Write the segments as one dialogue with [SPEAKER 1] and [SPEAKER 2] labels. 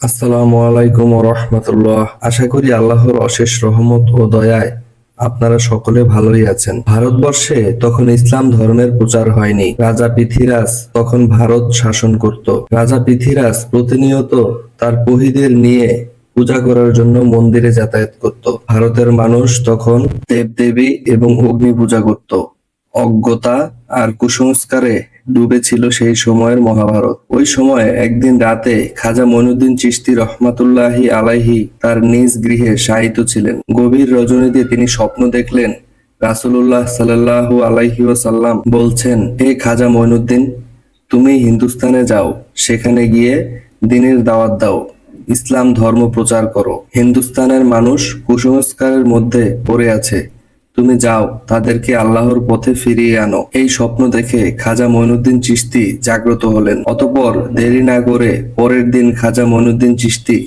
[SPEAKER 1] আসসালামু আলাইকুম রহমতুল্লাহ। আশা করি আল্লাহর অশেষ রহমত ও দয়ায় আপনারা সকলে ভালোই আছেন। ভারতবর্ষে তখন ইসলাম ধর্মের প্রচার হয়নি। রাজা পৃথিরাজ তখন ভারত শাসন করত। রাজা পৃথিরাজ প্রতিনিয়ত তার পহিদের নিয়ে পূজা করার জন্য মন্দিরে যাতায়াত করত। ভারতের মানুষ তখন দেবদেবী এবং অগ্নি পূজা করত। অজ্ঞতা আর কুসংস্কারে ডুবে ছিল সেই সময়ের মহাভারত। ওই সময় একদিন রাতে খাজা মইনুদ্দিন চিশতি রহমাতুল্লাহি আলাইহি তার নিজ গৃহে শায়িত ছিলেন। গভীর রজনীতে তিনি স্বপ্ন দেখলেন, রাসূলুল্লাহ সাল্লাল্লাহু আলাইহি সাল্লাম বলছেন, হে খাজা মইনুদ্দিন, তুমি হিন্দুস্তানে যাও, সেখানে গিয়ে দিনের দাওয়াত দাও, ইসলাম ধর্ম প্রচার করো। হিন্দুস্তানের মানুষ কুসংস্কারের মধ্যে পড়ে আছে। তুমি যাও, তাদেরকে আল্লাহর পথে ফিরিয়ে আনো। এই স্বপ্ন দেখে খাজা মইনুদ্দিন চিশতি জাগ্রত হলেন। অতপর দেরি না করে পরের দিন খাজা মইনুদ্দিন চিশতি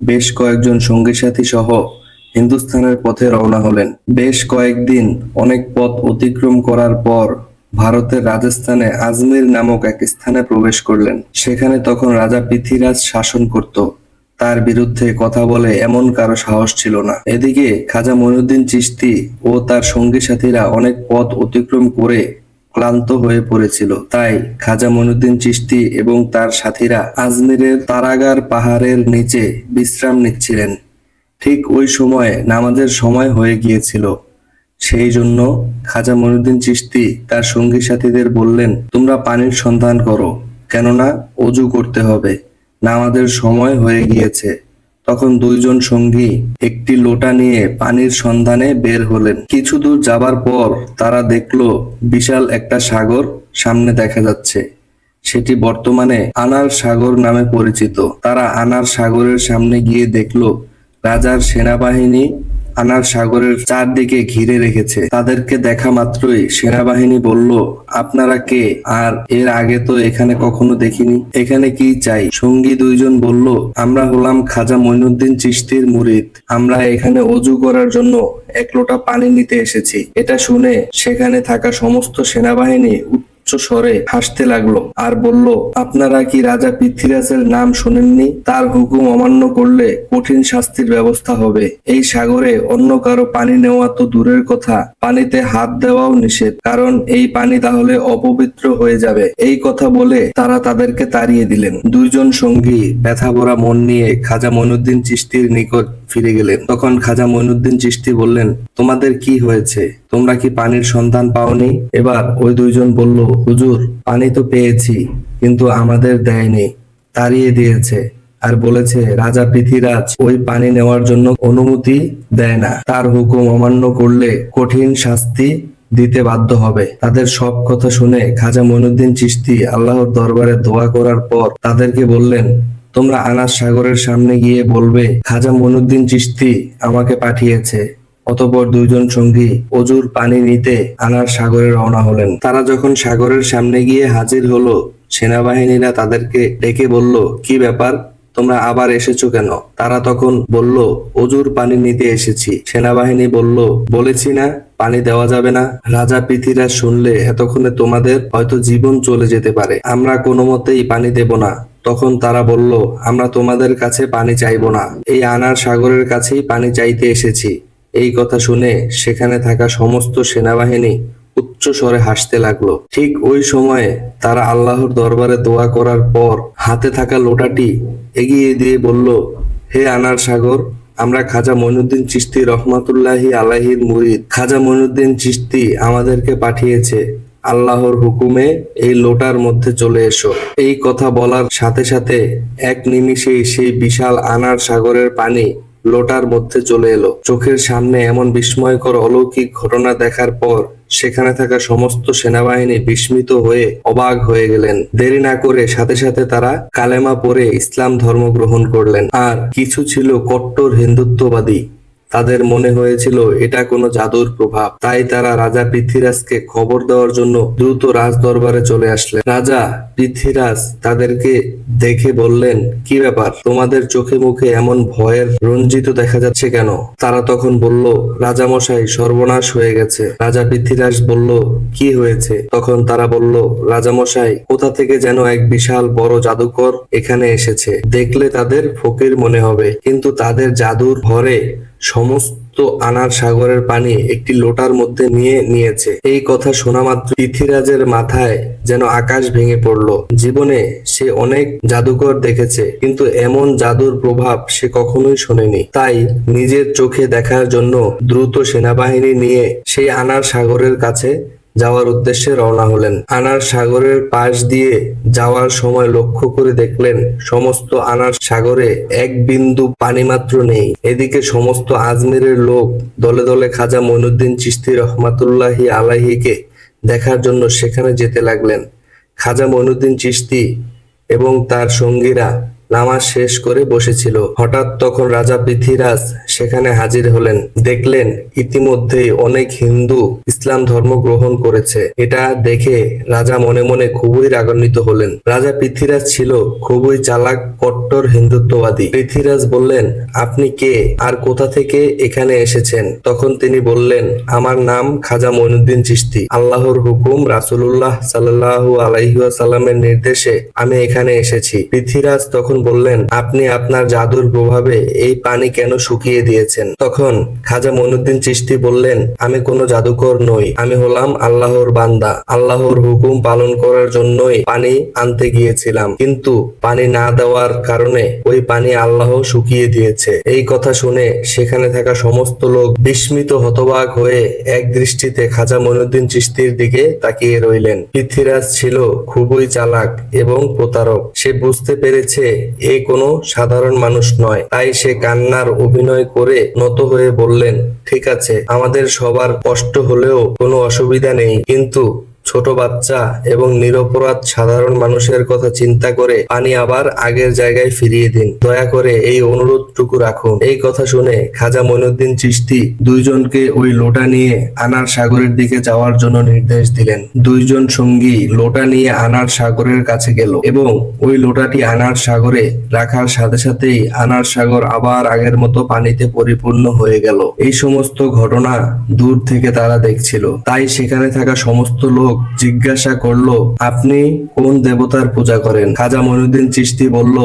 [SPEAKER 1] বেশ কয়েকজন সঙ্গী সাথী সহ হিন্দুস্থানের পথে রওনা হলেন। বেশ কয়েকদিন অনেক পথ অতিক্রম করার পর ভারতের রাজস্থানে আজমির নামক এক স্থানে প্রবেশ করলেন। সেখানে তখন রাজা পৃথ্বীরাজ শাসন করত। তার বিরুদ্ধে কথা বলে এমন কারও সাহস ছিল না। এদিকে খাজা মইনুদ্দিন চিশতি ও তার সঙ্গী সাথীরা অনেক পথ অতিক্রম করে ক্লান্ত হয়ে পড়েছিল। তাই খাজা মইনুদ্দিন চিশতি এবং তার সাথীরা আজমিরের তারাগার পাহাড়ের নিচে বিশ্রাম নিচ্ছিলেন। ঠিক ওই সময়ে নামাজের সময় হয়ে গিয়েছিল। সেই জন্য খাজা মইনুদ্দিন চিশতি তার সঙ্গী সাথীদের বললেন, তোমরা পানির সন্ধান করো, কেননা অজু করতে হবে। নামাজের সময় হয়ে গিয়েছে। তখন দুইজন সঙ্গী একটি লোটা নিয়ে পানির সন্ধানে বের হলেন। কিছু দূর যাবার পর তারা দেখল বিশাল একটা সাগর সামনে দেখা যাচ্ছে। সেটি বর্তমানে আনার সাগর নামে পরিচিত। তারা আনার সাগরের সামনে গিয়ে দেখল রাজার সেনাবাহিনী আনার সাগরের চারদিকে ঘিরে রেখেছে। তাদেরকে দেখা মাত্রই সেনাবাহিনী বলল, আপনারা কে? আর এর আগে তো এখানে কখনো দেখিনি। এখানে কি চাই? সঙ্গী দুইজন বলল, আমরা হলাম খাজা মইনুদ্দিন চিশতির মুরিদ। আমরা এখানে অজু করার জন্য এক লোটা পানি নিতে এসেছি। এটা শুনে সেখানে থাকা সমস্ত সেনাবাহিনী উচ্চ স্বরে হাসতে লাগল আর বলল, আপনারা কি রাজা পৃথ্বীরাজের নাম শোনেননি? তার হুকুম অমান্য করলে কঠিন শাস্তির ব্যবস্থা হবে। এই সাগরে অন্য কারও পানি নেওয়া তো দূরের কথা। পানিতে হাত দেওয়াও নিষেধ। কারণ এই পানি তাহলে অপবিত্র হয়ে যাবে। এই কথা বলে তারা তাদেরকে তাড়িয়ে দিলেন। দুইজন সঙ্গী ব্যথা ভরা মন নিয়ে খাজা মনুদ্দিন চিশতির নিকট ফিরে গেলেন। তখন খাজা মইনুদ্দিন চিশতি বললেন, তোমাদের কি হয়েছে? তোমরা কি পানির সন্ধান পাওনি? এবার ওই দুইজন বলল, হুজুর, পানি তো পেয়েছি, কিন্তু আমাদের দেয়নি, তাড়িয়ে দিয়েছে। আর বলেছে, রাজা পৃথিরাজ ওই পানি নেওয়ার জন্য অনুমতি দেয় না। তার হুকুম অমান্য করলে কঠিন শাস্তি দিতে বাধ্য হবে। তাদের সব কথা শুনে খাজা মইনুদ্দিন চিশতি আল্লাহর দরবারে দোয়া করার পর তাদেরকে বললেন তোমরা আনাস সাগরের সামনে গিয়ে বলবে, খাজা মনুদ্দিন চিস্তি আমাকে পাঠিয়েছে। অতপর দুইজন সঙ্গী অজুর পানি নিতে আনার সাগরে রওনা হলেন। তারা যখন সাগরের সামনে গিয়ে হাজির হলো, সেনাবাহিনীরা তাদেরকে ডেকে বলল, কি ব্যাপার? তোমরা আবার এসেছ কেন? তারা তখন বলল, অজুর পানি নিতে এসেছি। সেনাবাহিনী বলল, বলেছি না, পানি দেওয়া যাবে না। রাজা পৃথিরাজ শুনলে, এতক্ষণে তোমাদের হয়তো জীবন চলে যেতে পারে। আমরা কোনো মতেই পানি দেব না। তখন তারা বলল, আমরা তোমাদের কাছে পানি চাইব না। এই আনার সাগরের কাছেই পানি চাইতে এসেছি। এই কথা শুনে সেখানে থাকা সমস্ত সেনাবাহিনী উচ্চ স্বরে হাসতে লাগল। ঠিক ওই সময়ে তারা আল্লাহর দরবারে দোয়া করার পর হাতে থাকা লোটাটি এগিয়ে দিয়ে বলল, হে আনার সাগর, আমরা খাজা মইনুদ্দিন চিশতি রহমাতুল্লাহি আলাহির মুরিদ। খাজা মইনুদ্দিন চিশতি আমাদেরকে পাঠিয়েছে। আল্লাহর হুকুমে এই লোটার মধ্যে চলে এসো। এই কথা বলার সাথে সাথে এক নিমিষেই সেই বিশাল আনার সাগরের পানি লোটার মধ্যে চলে এলো। চোখের সামনে এমন বিস্ময়কর অলৌকিক ঘটনা দেখার পর সেখানে থাকা সমস্ত সেনাবাহিনী বিস্মিত হয়ে অবাক হয়ে গেলেন। দেরি না করে সাথে সাথে তারা কালেমা পরে ইসলাম ধর্ম গ্রহণ করলেন। আর কিছু ছিল কট্টর হিন্দুত্ববাদী। তাদের মনে হয়েছিল, এটা কোনো জাদুর প্রভাব। তাই তারা রাজা পৃথ্বীরাজকে খবর দেওয়ার জন্য দ্রুত রাজ দরবারে চলে আসলেন। রাজা পৃথ্বীরাজ তাদেরকে দেখে বললেন, কি ব্যাপার? তোমাদের চোখে মুখে এমন ভয়ের রঞ্জিত দেখা যাচ্ছে কেন? তারা তখন বলল, রাজামশাই, সর্বনাশ হয়ে গেছে। রাজা পৃথ্বীরাজ বলল, কি হয়েছে? তখন তারা বলল, রাজামশাই, কোথা থেকে যেন এক বিশাল বড় জাদুকর এখানে এসেছে। দেখলে তাদের ফকির মনে হবে, কিন্তু তাদের জাদুর ভরে সমস্ত আনার সাগরের পানি একটি লোটার মধ্যে নিয়ে নিয়েছে। এই কথা শোনা মাত্র পৃথ্বীরাজের মাথায় যেন আকাশ ভেঙে পড়ল। জীবনে সে অনেক জাদুকর দেখেছে, কিন্তু এমন জাদুর প্রভাব সে কখনোই শোনেনি। তাই নিজের চোখে দেখার জন্য দ্রুত সেনাবাহিনী নিয়ে সেই আনার সাগরের কাছে যাওয়ার উদ্দেশ্যে রওনা হলেন। আনার সাগরের পাশ দিয়ে যাওয়ার সময় লক্ষ্য করে দেখলেন, সমস্ত আনার সাগরে এক বিন্দু পানি মাত্র নেই। এদিকে সমস্ত আজমিরের লোক দলে দলে খাজা মইনুদ্দিন চিস্তি রহমাতুল্লাহি আলাহিকে দেখার জন্য সেখানে যেতে লাগলেন। খাজা মইনুদ্দিন চিস্তি এবং তার সঙ্গীরা নামাজ শেষ করে বসেছিল। হঠাৎ তখন রাজা পৃথ্বীরাজ সেখানে হাজির হলেন। দেখলেন ইতিমধ্যেই অনেক হিন্দু ইসলাম ধর্ম গ্রহণ করেছে। এটা দেখে রাজা মনে মনে খুবই রাগান্বিত হলেন। রাজা পৃথ্বীরাজ ছিল খুবই চালাক, কট্টর, হিন্দুত্ববাদী। পৃথ্বীরাজ বললেন, আপনি কে? আর কোথা থেকে এখানে এসেছেন? তখন তিনি বললেন, আমার নাম খাজা মইনুদ্দিন চিস্তি আল্লাহর হুকুম রাসূলুল্লাহ সাল্লাল্লাহু আলাইহি ওয়াসাল্লামের নির্দেশে আমি এখানে এসেছি। পৃথ্বীরাজ তখন বললেন, আপনি আপনার জাদুর প্রভাবে এই পানি কেন শুকিয়ে দিয়েছেন। তখন খাজা মইনুদ্দিন চিস্তি বললেন, আমি কোনো জাদুকর নই, আমি হলাম আল্লাহর বান্দা। আল্লাহর হুকুম পালন করার জন্যই পানি আনতে গিয়েছিলাম। কিন্তু পানি না দেওয়ার কারণে ওই পানি আল্লাহ শুকিয়ে দিয়েছে। এই কথা শুনে সেখানে থাকা সমস্ত লোক বিস্মিত হতবাক হয়ে এক দৃষ্টিতে খাজা মইনুদ্দিন চিস্তির দিকে তাকিয়ে রইলেন। পৃথ্বীরাজ ছিল খুবই চালাক এবং প্রতারক। সে বুঝতে পেরেছে, এ কোনো সাধারণ মানুষ নয়। তাই সে কান্নার অভিনয় করে নত হয়ে বললেন ঠিক আছে আমাদের সবার কষ্ট হলেও কোনো অসুবিধা নেই কিন্তু ছোট বাচ্চা এবং নিরপরাধ সাধারণ মানুষের কথা চিন্তা করে পানি আবার আগের জায়গায় ফিরিয়ে দিন। দয়া করে এই অনুরোধটুকু রাখুন। এই কথা শুনে খাজা মইনুদ্দিন চিস্তি দুইজনকে ওই লোটা নিয়ে আনার সাগরের দিকে যাওয়ার জন্য নির্দেশ দিলেন। দুইজন সঙ্গী লোটা নিয়ে আনার সাগরের কাছে গেল এবং ওই লোটাটি আনার সাগরে রাখার সাথে সাথেই আনার সাগর আবার আগের মতো পানিতে পরিপূর্ণ হয়ে গেল। এই সমস্ত ঘটনা দূর থেকে তারা দেখছিল। তাই সেখানে থাকা সমস্ত লোক জিজ্ঞাসা করল আপনি কোন দেবতার পূজা করেন? খাজা মনুদ্দিন চিস্তি বলল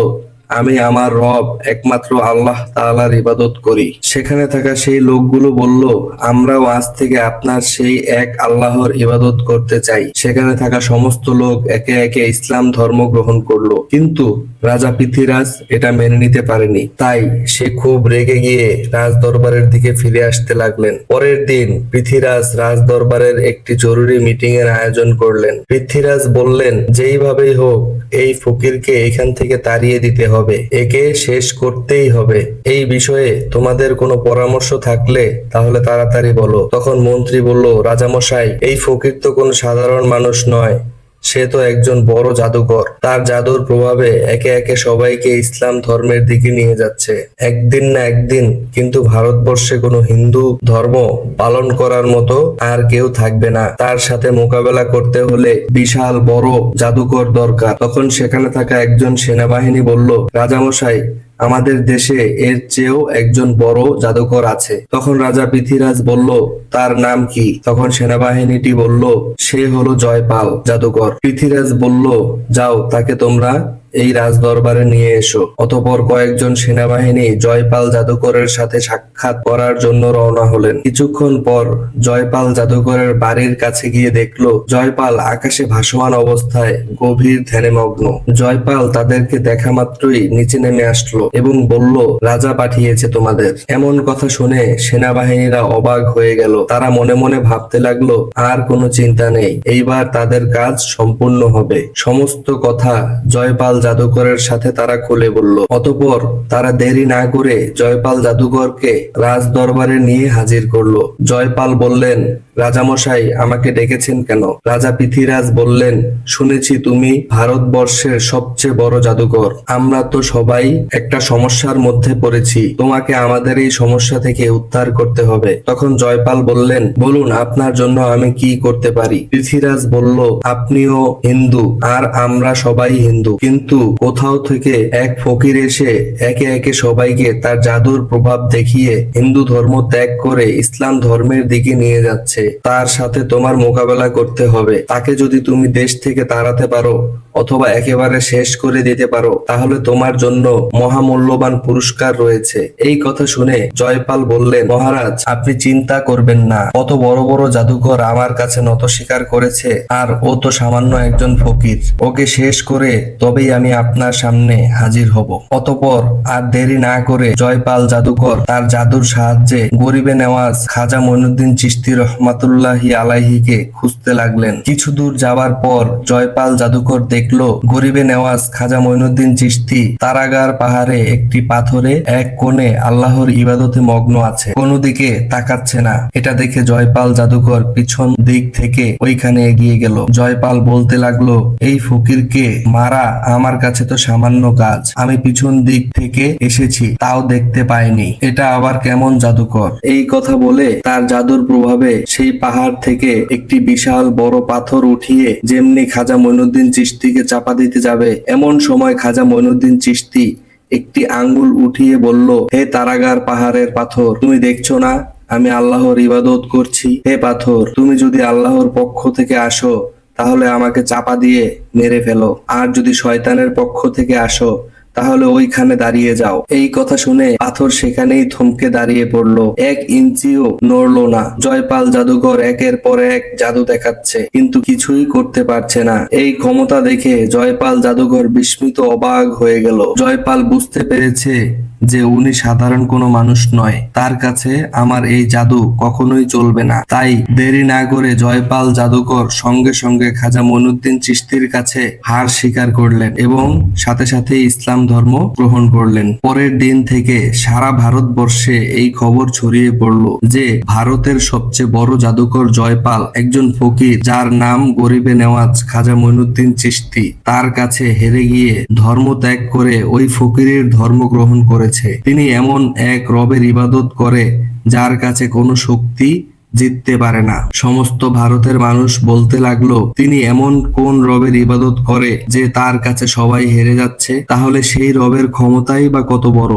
[SPEAKER 1] আমি আমার রব, একমাত্র আল্লাহ তাআলার ইবাদত করি। সেখানে থাকা সেই লোকগুলো বলল, আমরাও আজ থেকে আপনার সেই এক আল্লাহর ইবাদত করতে চাই। সেখানে থাকা সমস্ত লোক একে একে ইসলাম ধর্ম গ্রহণ করল। কিন্তু রাজা পৃথ্বীরাজ এটা মেনে নিতে পারেনি। তাই সে খুব রেগে গিয়ে রাজ দরবারের দিকে ফিরে আসতে লাগলেন। পরের দিন পৃথ্বীরাজ রাজ দরবারের একটি জরুরি মিটিং এর আয়োজন করলেন। পৃথ্বীরাজ বললেন, যেইভাবেই হোক, এই ফকিরকে এখান থেকে তাড়িয়ে দিতে হবে। একে শেষ করতেই হবে। এই বিষয়ে তোমাদের কোনো পরামর্শ থাকলে তাহলে তাড়াতাড়ি বলো। তখন মন্ত্রী বলল, রাজামশাই, এই ফকির তো কোনো সাধারণ মানুষ নয়। সে তো একজন বড় জাদুকর তার জাদুর প্রভাবে একে একে সবাইকে ইসলাম ধর্মের দিকে নিয়ে যাচ্ছে। একদিন না একদিন, কিন্তু ভারতবর্ষে কোনো হিন্দু ধর্ম পালন করার মতো আর কেউ থাকবে না। তার সাথে মোকাবেলা করতে হলে বিশাল বড় জাদুকর দরকার। তখন সেখানে থাকা একজন সেনাবাহিনী বলল, রাজামশাই আমাদের দেশে এর চেয়েও একজন বড় জাদুকর আছে। তখন রাজা পৃথ্বীরাজ বলল, তার নাম কি? তখন সেনাবাহিনীটি বলল, সে হলো জয়পাল, জাদুকর। পৃথ্বীরাজ বলল, যাও, তাকে তোমরা এই রাজ দরবারে নিয়ে এসো। অতপর কয়েকজন সেনাবাহিনী জয়পাল জাদুকরের সাথে সাক্ষাৎ করার জন্য রওনা হলেন। কিছুক্ষণ পর জয়পাল জাদুকরের বাড়ির কাছে গিয়ে দেখল, জয়পাল আকাশে ভাসমান অবস্থায় গভীর ধ্যানে মগ্ন জয়পাল তাদেরকে দেখা মাত্রই নিচে নেমে আসলো এবং বলল, রাজা পাঠিয়েছে তোমাদের। এমন কথা শুনে সেনাবাহিনীরা অবাক হয়ে গেল। তারা মনে মনে ভাবতে লাগল, আর কোনো চিন্তা নেই, এইবার তাদের কাজ সম্পূর্ণ হবে। সমস্ত কথা জয়পাল জাদুকরের সাথে তারা খুলে বলল, অতপর তারা দেরি না করে জয়পাল জাদুকরকে রাজ দরবারে নিয়ে হাজির করল। জয়পাল বললেন রাজামশাই আমাকে ডেকেছেন কেন? রাজা পৃথিরাজ বললেন, শুনেছি তুমি ভারতবর্ষের সবচেয়ে বড় জাদুকর। আমরা তো সবাই একটা সমস্যার মধ্যে পড়েছি। তোমাকে আমাদের এই সমস্যা থেকে উদ্ধার করতে হবে। তখন জয়পাল বললেন, বলুন, আপনার জন্য আমি কি করতে পারি? পৃথিরাজ বলল, আপনিও হিন্দু আর আমরা সবাই হিন্দু। কিন্তু কোথাও থেকে এক ফকির এসে একে একে সবাইকে তার জাদুর প্রভাব দেখিয়ে হিন্দু ধর্ম ত্যাগ করে ইসলাম ধর্মের দিকে নিয়ে যাচ্ছে। তার সাথে তোমার মোকাবেলা করতে হবে। তাকে যদি তুমি দেশ থেকে তাড়াতে পারো অথবা একেবারে শেষ করে দিতে পারো, তাহলে তোমার জন্য মহামূল্যবান পুরস্কার রয়েছে। এই কথা শুনে জয়পাল বললেন, মহারাজ, আপনি চিন্তা করবেন না। কত বড় বড় জাদুকর আমার কাছে নত স্বীকার করেছে, আর ও তো সামান্য একজন ফকির। ওকে শেষ করে তবেই আমি আপনার সামনে হাজির হব। অতপর আর দেরি না করে জয়পাল জাদুঘর তার জাদুর সাহায্যে গরিবে নেওয়াজ খাজা মইনুদ্দিন চিস্তি রহমাতুল্লাহি আলাইহিকে খুঁজতে লাগলেন। কিছু দূর যাওয়ার পর জয়পাল জাদুকর দেখল, গরিবে নেওয়াজ খাজা মইনুদ্দিন চিস্তি তারাগার পাহাড়ে একটি পাথরে এক কোণে আল্লাহর ইবাদতে মগ্ন আছে। কোনো দিকে তাকাচ্ছে না। এটা দেখে জয়পাল জাদুকর পিছন দিক থেকে ওইখানে এগিয়ে গেল। জয়পাল বলতে লাগল, এই ফকিরকে মারা আমার কাছে তো সামান্য কাজ। আমি পিছন দিক থেকে এসেছি, তাও দেখতে পাইনি। এটা আবার কেমন জাদুকর এই কথা বলে তার জাদুর প্রভাবে সেই পাহাড় থেকে একটি বিশাল বড় পাথর উঠিয়ে যেমনি খাজা মইনুদ্দিন চিস্তিকে চাপা দিতে যাবে। এমন সময় খাজা মইনুদ্দিন চিস্তি একটি আঙ্গুল উঠিয়ে বলল, হে তারাগার পাহাড়ের পাথর, তুমি দেখছ না? আমি আল্লাহর ইবাদত করছি। হে পাথর, তুমি যদি আল্লাহর পক্ষ থেকে আসো, তাহলে আমাকে চাপা দিয়ে মেরে ফেলো। আর যদি শয়তানের পক্ষ থেকে আসো তাহলে ওইখানে দাঁড়িয়ে যাও। এই কথা শুনে পাথর সেখানেই থমকে দাঁড়িয়ে পড়ল। এক ইঞ্চিও নড়ল না। জয়পাল জাদুঘর একের পর এক জাদু দেখাচ্ছে, কিন্তু কিছুই করতে পারছে না। এই ক্ষমতা দেখে জয়পাল জাদুঘর বিস্মিত অবাক হয়ে গেল। জয়পাল বুঝতে পেরেছে যে উনি সাধারণ কোনো মানুষ নয়। তার কাছে আমার এই জাদু কখনোই চলবে না। তাই দেরি না করে জয়পাল জাদুকর সঙ্গে সঙ্গে খাজা মনুদ্দিন চিস্তির কাছে হার স্বীকার করলেন এবং সাথে সাথে ইসলাম ধর্ম গ্রহণ করলেন। পরের দিন থেকে সারা ভারতবর্ষে এই খবর ছড়িয়ে পড়ল যে ভারতের সবচেয়ে বড় জাদুকর জয়পাল একজন ফকির যার নাম গরিবে নেওয়াজ খাজা মইনুদ্দিন চিস্তি তার কাছে হেরে গিয়ে ধর্ম ত্যাগ করে ওই ফকিরের ধর্ম গ্রহণ করেছে। তিনি এমন এক রবের ইবাদত করে, যার কাছে কোনো শক্তি জিততে পারে না। সমস্ত ভারতের মানুষ বলতে লাগল, তিনি এমন কোন রবের ইবাদত করে যে তার কাছে সবাই হেরে যাচ্ছে? তাহলে সেই রবের ক্ষমতাই বা কত বড়?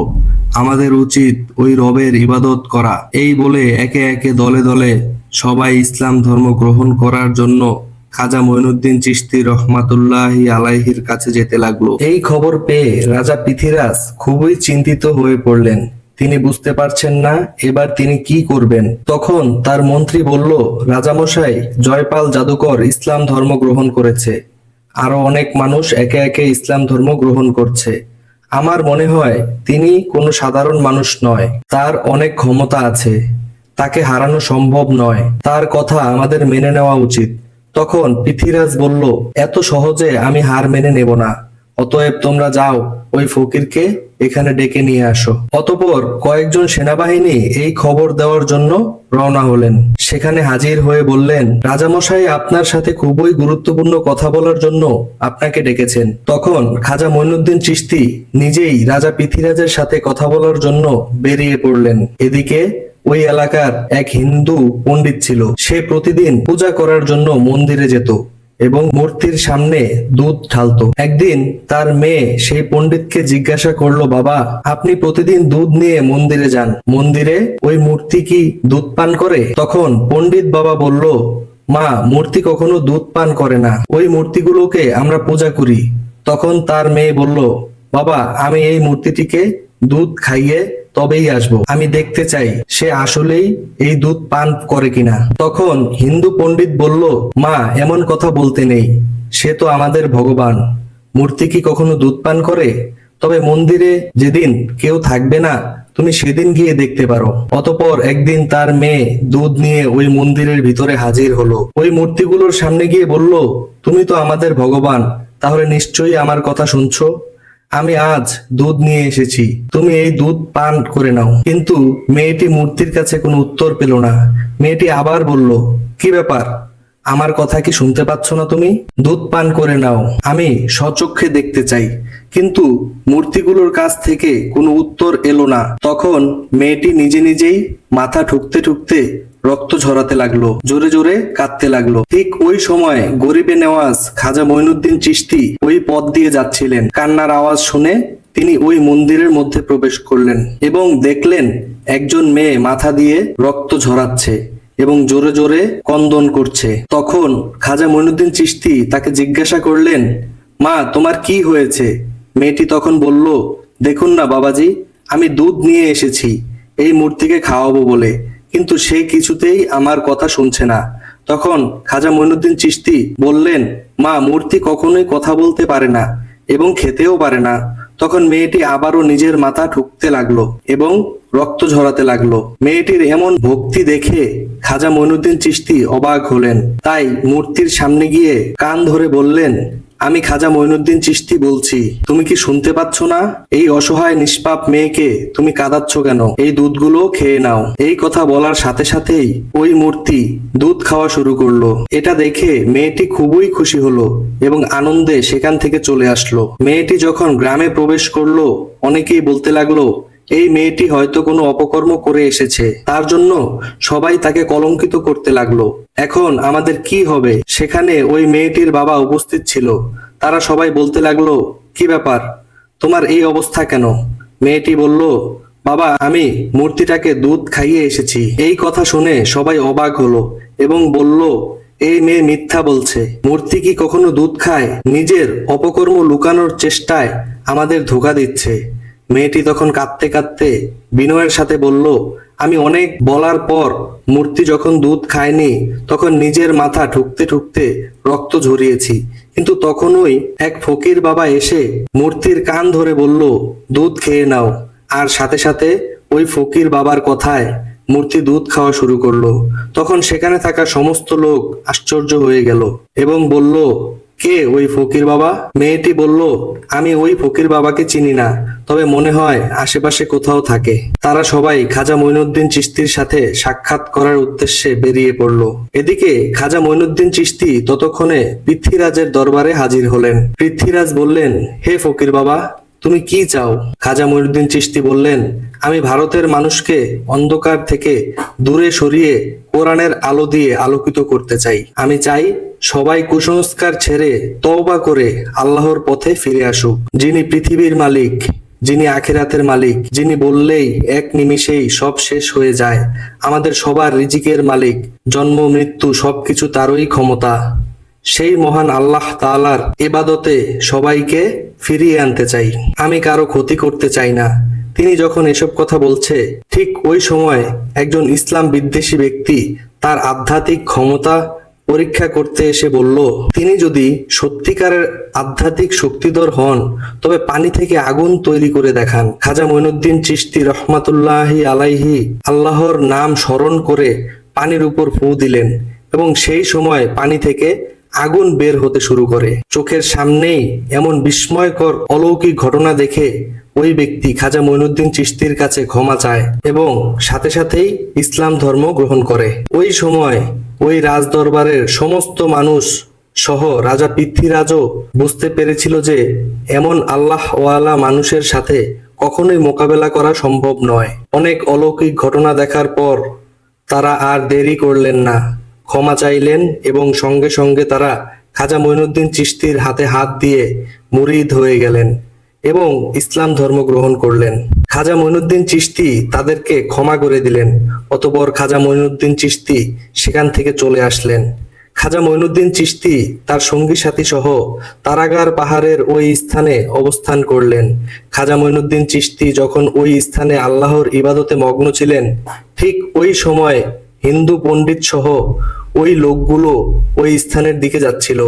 [SPEAKER 1] আমাদের উচিত ওই রবের ইবাদত করা। এই বলে একে একে দলে দলে সবাই ইসলাম ধর্ম গ্রহণ করার জন্য খাজা মইনুদ্দিন চিস্তি রহমাতুল্লাহি আলাইহির কাছে যেতে লাগল। এই খবর পেয়ে রাজা পৃথিরাজ খুবই চিন্তিত হয়ে পড়লেন। তিনি বুঝতে পারছেন না এবার তিনি কি করবেন। তখন তার মন্ত্রী বলল, রাজামশাই, জয়পাল জাদুকর ইসলাম ধর্ম গ্রহণ করেছে। আরও অনেক মানুষ একে একে ইসলাম ধর্ম গ্রহণ করছে। আমার মনে হয় তিনি কোনো সাধারণ মানুষ নয়। তার অনেক ক্ষমতা আছে। তাকে হারানো সম্ভব নয়। তার কথা আমাদের মেনে নেওয়া উচিত। তখন পৃথিরাজ বলল, এত সহজে আমি হার মেনে নেব না। অতএব তোমরা যাও, ওই ফকিরকে এখানে ডেকে নিয়ে আসো। অতপর কয়েকজন সেনাবাহিনী এই খবর দেওয়ার জন্য রওনা হলেন। সেখানে হাজির হয়ে বললেন, রাজামশাই আপনার সাথে খুবই গুরুত্বপূর্ণ কথা বলার জন্য আপনাকে ডেকেছেন। তখন খাজা মইনুদ্দিন চিস্তি নিজেই রাজা পৃথিরাজের সাথে কথা বলার জন্য বেরিয়ে পড়লেন। এদিকে ওই এলাকার এক হিন্দু পণ্ডিত ছিল। সে প্রতিদিন পূজা করার জন্য মন্দিরে যেত এবং মূর্তির সামনে দুধ ঢালতো। একদিন তার মেয়ে সেই পণ্ডিতকে জিজ্ঞাসা করল, বাবা, আপনি প্রতিদিন দুধ নিয়ে মন্দিরে যান। মন্দিরে ওই মূর্তি কি দুধ পান করে? তখন পণ্ডিত বাবা বলল, মা, মূর্তি কখনো দুধ পান করে না। ওই মূর্তিগুলোকে আমরা পূজা করি। তখন তার মেয়ে বলল, বাবা, আমি এই মূর্তিটিকে দুধ খাইয়ে তবেই আসব। আমি দেখতে চাই, সে আসলেই এই দুধ পান করে কিনা। তখন হিন্দু পণ্ডিত বলল, মা, এমন কথা বলতে নেই। সে তো আমাদের ভগবান। মূর্তি কি কখনো দুধ পান করে? তবে মন্দিরে যেদিন কেউ থাকবে না, তুমি সেদিন গিয়ে দেখতে পারো। অতপর একদিন তার মেয়ে দুধ নিয়ে ওই মন্দিরের ভিতরে হাজির হলো। ওই মূর্তিগুলোর সামনে গিয়ে বলল, তুমি তো আমাদের ভগবান, তাহলে নিশ্চয়ই আমার কথা শুনছো? আমি আজ দুধ নিয়ে এসেছি। তুমি এই দুধ পান করে নাও। কিন্তু মেয়েটি মূর্তির কাছে কোনো উত্তর পেল না। মেয়েটি আবার বলল, কি ব্যাপার? আমার কথা কি শুনতে পাচ্ছ না তুমি? দুধ পান করে নাও। আমি সচক্ষে দেখতে চাই। কিন্তু মূর্তিগুলোর কাছ থেকে কোনো উত্তর এলো না। তখন মেয়েটি নিজে নিজেই মাথা ঠুকতে ঠুকতে রক্ত ঝরাতে লাগল, জোরে জোরে কাঁদতে লাগল। ঠিক ওই সময় গরিবে নেওয়াজ খাজা মঈনুদ্দিন চিশতি ওই পথ দিয়ে যাচ্ছিলেন। কান্নার আওয়াজ শুনে তিনি ওই মন্দিরের মধ্যে প্রবেশ করলেন এবং দেখলেন একজন মেয়ে মাথা দিয়ে রক্ত ঝরাচ্ছে এবং জোরে জোরে কন্দন করছে। তখন খাজা মঈনুদ্দিন চিশতি তাকে জিজ্ঞাসা করলেন, মা, তোমার কি হয়েছে? মেয়েটি তখন বলল, দেখুন না বাবাজি, আমি দুধ নিয়ে এসেছি, এই মূর্তিকে খাওয়াবো বলে। কিন্তু সে কিছুতেই আমার কথা শুনছে না। তখন খাজা মঈনুদ্দিন চিশতি বললেন, মা, মূর্তি কখনোই কথা বলতে পারে না এবং খেতেও পারে না। তখন মেয়েটি আবারও নিজের মাথা ঠুকতে লাগল এবং রক্ত ঝরাতে লাগল। মেয়েটির এমন ভক্তি দেখে খাজা মঈনুদ্দিন চিশতি অবাক হলেন। তাই মূর্তির সামনে গিয়ে কান ধরে বললেন আমি খাজা মঈনুদ্দিন চিশতি বলছি, তুমি কি শুনতে পাচ্ছ না? এই অসহায় নিষ্পাপ মেয়েকে তুমি কাঁদাচ্ছ কেন? এই দুধগুলো খেয়ে নাও। এই কথা বলার সাথে সাথেই ওই মূর্তি দুধ খাওয়া শুরু করল। এটা দেখে মেয়েটি খুবই খুশি হলো এবং আনন্দে সেখান থেকে চলে আসলো। মেয়েটি যখন গ্রামে প্রবেশ করল, অনেকেই বলতে লাগল এই মেয়েটি হয়তো কোনো অপকর্ম করে এসেছে। তার জন্য সবাই তাকে কলঙ্কিত করতে লাগল। এখন আমাদের কি হবে? সেখানে ওই মেয়েটির বাবা উপস্থিত ছিল। তারা সবাই বলতে লাগল, কি ব্যাপার? তোমার এই অবস্থা কেন? মেয়েটি বলল, বাবা, আমি মূর্তিটাকে দুধ খাইয়ে এসেছি। এই কথা শুনে সবাই অবাক হলো এবং বলল, এই মেয়ে মিথ্যা বলছে। মূর্তি কি কখনো দুধ খায়? নিজের অপকর্ম লুকানোর চেষ্টায় আমাদের ধোকা দিচ্ছে। মেয়েটি তখন কাঁদতে কাঁদতে বিনয়ের সাথে বলল, আমি অনেক বলার পর মূর্তি যখন দুধ খায়নি, তখন নিজের মাথা ঠুকতে ঠুকতে রক্ত ঝরিয়েছি। কিন্তু তখনই এক ফকির বাবা এসে মূর্তির কান ধরে বলল, দুধ খেয়ে নাও। আর সাথে সাথে ওই ফকির বাবার কথায় মূর্তি দুধ খাওয়া শুরু করল। তখন সেখানে থাকা সমস্ত লোক আশ্চর্য হয়ে গেল এবং বলল কে ওই ফকির বাবা? মেয়েটি বলল, আমি ওই ফকির বাবাকে চিনি না। তবে মনে হয় আশেপাশে কোথাও থাকে। তারা সবাই খাজা মইনুদ্দিন চিস্তির সাথে সাক্ষাৎ করার উদ্দেশ্যে বেরিয়ে পড়ল। এদিকে খাজা মইনুদ্দিন চিস্তি ততক্ষণে পৃথ্বীরাজের দরবারে হাজির হলেন। পৃথ্বীরাজ বললেন, হে ফকির বাবা তুমি কি চাও? খাজা মঈনুদ্দিন চিস্তি বললেন, আমি ভারতের মানুষকে অন্ধকার থেকে দূরে সরিয়ে কোরআনের আলো দিয়ে আলোকিত করতে চাই। আমি চাই সবাই কুসংস্কার ছেড়ে তওবা করে আল্লাহর পথে ফিরে আসুক। যিনি পৃথিবীর মালিক, যিনি আখিরাতের মালিক, যিনি বললেই এক নিমিষেই সব শেষ হয়ে যায়, আমাদের সবার রিজিকের মালিক, জন্ম, মৃত্যু সবকিছু তারই ক্ষমতা। সেই মহান আল্লাহ তাআলার এবাদতে সবাইকে ফিরিয়ে আনতে চাই। আমি কারও ক্ষতি করতে চাই না। তিনি যখন এসব কথা বলছে, ঠিক ওই সময় একজন ইসলাম বিদ্বেষী ব্যক্তি তার আধ্যাত্মিক ক্ষমতা পরীক্ষা করতে এসে বলল, তিনি যদি সত্যিকারের আধ্যাত্মিক শক্তিধর হন, তবে পানি থেকে আগুন তৈরি করে দেখান। খাজা মঈনুদ্দিন চিশতি রহমাতুল্লাহি আলাইহি আল্লাহর নাম স্মরণ করে পানির উপর ফু দিলেন এবং সেই সময় পানি থেকে আগুন বের হতে শুরু করে। চোখের সামনেই এমন বিস্ময়কর অলৌকিক ঘটনা দেখে ওই ব্যক্তি খাজা মঈনুদ্দিন চিশতির কাছে ক্ষমা চায় এবং সাথে সাথেই ইসলাম ধর্ম গ্রহণ করে। ওই সময় ওই রাজদরবারের সমস্ত মানুষ সহ রাজা পৃথ্বীরাজও বুঝতে পেরেছিল যে এমন আল্লাহ ওয়ালা মানুষের সাথে কখনোই মোকাবেলা করা সম্ভব নয়। অনেক অলৌকিক ঘটনা দেখার পর তারা আর দেরি করলেন না। ক্ষমা চাইলেন এবং সঙ্গে সঙ্গে তারা খাজা মঈনুদ্দিন চিশতির হাতে হাত দিয়ে মুরিদ হয়ে গেলেন এবং ইসলাম ধর্ম গ্রহণ করলেন। খাজা মঈনুদ্দিন চিশতি তাদেরকে ক্ষমা করে দিলেন, অতপর খাজা মঈনুদ্দিন চিশতি সেখান থেকে চলে আসলেন। খাজা মঈনুদ্দিন চিশতি তার সঙ্গী সাথী সহ তারাগার পাহাড়ের ওই স্থানে অবস্থান করলেন। খাজা মঈনুদ্দিন চিশতি যখন ওই স্থানে আল্লাহর ইবাদতে মগ্ন ছিলেন, ঠিক ওই সময় হিন্দু পণ্ডিত সহ ওই লোকগুলো ওই স্থানের দিকে যাচ্ছিল।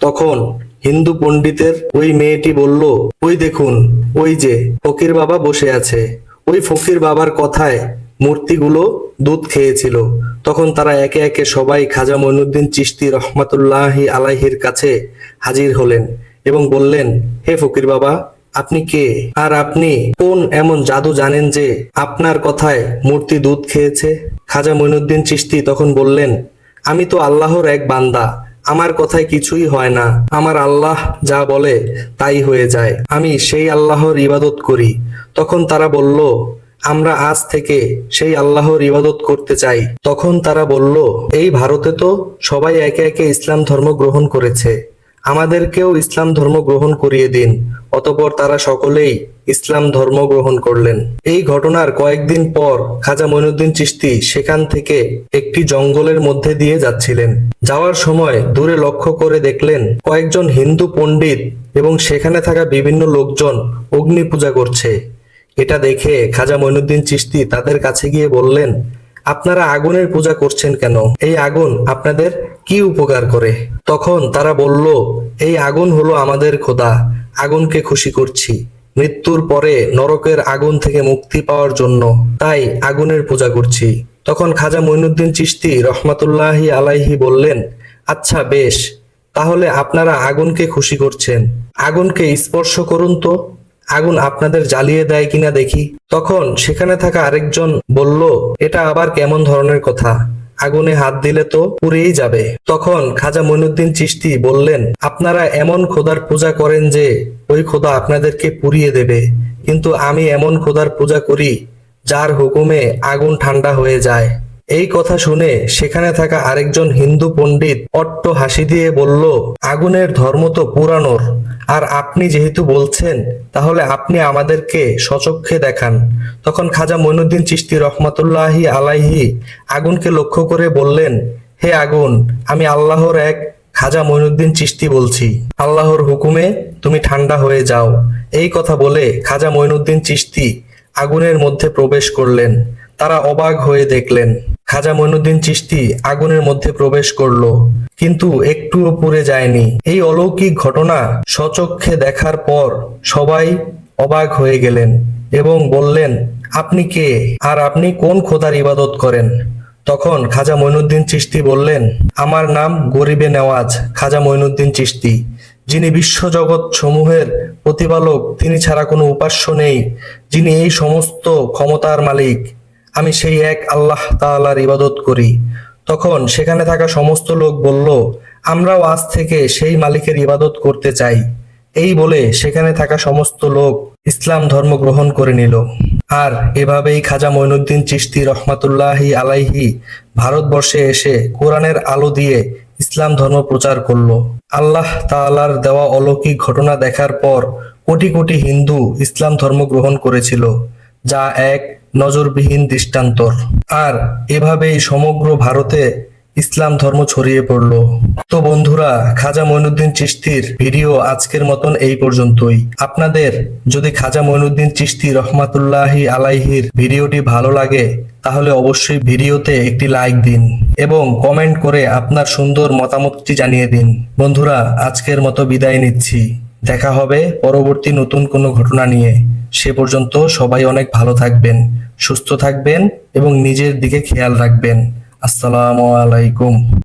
[SPEAKER 1] তখন হিন্দু পণ্ডিতের ওই মেয়েটি বলল, ওই দেখুন, ওই যে ফকির বাবা বসে আছে। ওই ফকির বাবার কথায় মূর্তিগুলো দুধ খেয়েছিল। তখন তারা একে একে সবাই খাজা মইনুদ্দিন চিশতি রহমাতুল্লাহি আলাইহির কাছে হাজির হলেন এবং বললেন, হে ফকির বাবা, আপনি কে? আর আপনি কোন এমন জাদু জানেন যে আপনার কথায় মূর্তি দুধ খেয়েছে? খাজা মঈনুদ্দিন চিশতি তখন বললেন, আমি তো আল্লাহর এক বান্দা, আমার কথায় কিছুই হয় না। আমার আল্লাহ যা বলে তাই হয়ে যায়। আমি সেই আল্লাহর ইবাদত করি। তখন তারা বলল, আমরা আজ থেকে সেই আল্লাহর ইবাদত করতে চাই। তখন তারা বলল, এই ভারতে তো সবাই একে একে ইসলাম ধর্ম গ্রহণ করেছে। আমাদেরকেও ইসলাম ধর্ম গ্রহণ করিয়ে দিন, অতপর তারা সকলেই ইসলাম ধর্ম গ্রহণ করলেন। এই ঘটনার কয়েকদিন পর খাজা মঈনুদ্দিন চিশতি সেখান থেকে একটি জঙ্গলের মধ্যে দিয়ে যাচ্ছিলেন। যাওয়ার সময় দূরে লক্ষ্য করে দেখলেন কয়েকজন হিন্দু পণ্ডিত এবং সেখানে থাকা বিভিন্ন লোকজন অগ্নি পূজা করছে। এটা দেখে খাজা মঈনুদ্দিন চিশতি তাদের কাছে গিয়ে বললেন, আপনারা আগুনের পূজা করছেন কেন? এই আগুন আপনাদের কি উপকার করে? তখন তারা বলল, এই আগুন হলো আমাদের খোদা, আগুনকে খুশি করছি। মৃত্যুর পরে নরকের আগুন থেকে মুক্তি পাওয়ার জন্য তাই আগুনের পূজা করছি। তখন খাজা মঈনুদ্দিন চিশতি রহমাতুল্লাহি আলাইহি বললেন আচ্ছা বেশ। তাহলে আপনারা আগুনকে খুশি করছেন। আগুনকে স্পর্শ করুন তো। আগুন আপনাদের জ্বালিয়ে দেয় কিনা দেখি। তখন সেখানে থাকা আরেকজন বলল, এটা আবার কেমন ধরনের কথা? আগুনে হাত দিলে তো পুড়েই যাবে। তখন খাজা মঈনুদ্দিন চিশতি বললেন, আপনারা এমন খোদার পূজা করেন যে ওই খোদা আপনাদেরকে পুড়িয়ে দেবে। কিন্তু আমি এমন খোদার পূজা করি যার হুকুমে আগুন ঠান্ডা হয়ে যায়। এই কথা শুনে সেখানে থাকা আরেকজন হিন্দু পণ্ডিত অট্ট হাসি দিয়ে বলল, আগুনের ধর্ম তো পুরানোর। আর আপনি যেহেতু বলছেন, তাহলে আপনি আমাদেরকে সচক্ষে দেখান। তখন খাজা মঈনুদ্দিন চিশতি রহমাতুল্লাহি আলাইহি আগুনকে লক্ষ্য করে বললেন, হে আগুন, আমি আল্লাহর এক খাজা মঈনুদ্দিন চিশতি বলছি। আল্লাহর হুকুমে তুমি ঠান্ডা হয়ে যাও। এই কথা বলে খাজা মঈনুদ্দিন চিশতি আগুনের মধ্যে প্রবেশ করলেন। তারা অবাক হয়ে দেখলেন। খাজা মঈনুদ্দিন চিশতি আগুনের মধ্যে প্রবেশ করল, কিন্তু একটুও পুড়ে যায়নি। এই অলৌকিক ঘটনা সচক্ষে দেখার পর সবাই অবাক হয়ে গেলেন এবং বললেন, আপনি কে? আর আপনি কোন খোদার ইবাদত করেন? তখন খাজা মঈনুদ্দিন চিশতি বললেন, আমার নাম গরিবে নেওয়াজ খাজা মঈনুদ্দিন চিশতি। যিনি বিশ্বজগৎ সমূহের প্রতিপালক, তিনি ছাড়া কোনো উপাস্য নেই। যিনি এই সমস্ত ক্ষমতার মালিক আমি সেই এক আল্লাহ তাআলার ইবাদত করি। তখন সেখানে থাকা সমস্ত লোক বলল, আমরাও আজ থেকে সেই মালিকের ইবাদত করতে চাই। এই বলে সেখানে থাকা সমস্ত লোক ইসলাম ধর্ম গ্রহণ করে নিল। আর এভাবেই খাজা মঈনুদ্দিন চিশতি রহমাতুল্লাহি আলাইহি ভারতবর্ষে এসে কোরআনের আলো দিয়ে ইসলাম ধর্ম প্রচার করল। আল্লাহ তাআলার দেওয়া অলৌকিক ঘটনা দেখার পর কোটি কোটি হিন্দু ইসলাম ধর্ম গ্রহণ করেছিল, যা এক নজরবিহীন দৃষ্টান্তর। আর এভাবেই সমগ্র ভারতে ইসলাম ধর্ম ছড়িয়ে পড়ল। তো বন্ধুরা, খাজা মঈনুদ্দিন চিশতির ভিডিও আজকের মতন এই পর্যন্তই। আপনাদের যদি খাজা মঈনুদ্দিন চিশতি রহমাতুল্লাহি আলাইহির ভিডিওটি ভালো লাগে, তাহলে অবশ্যই ভিডিওতে একটি লাইক দিন এবং কমেন্ট করে আপনার সুন্দর মতামতটি জানিয়ে দিন। বন্ধুরা, আজকের মতো বিদায় নিচ্ছি। দেখা হবে পরবর্তী নতুন কোনো ঘটনা নিয়ে। সে পর্যন্ত সবাই অনেক ভালো থাকবেন, সুস্থ থাকবেন এবং নিজের দিকে খেয়াল রাখবেন। আসসালামু আলাইকুম।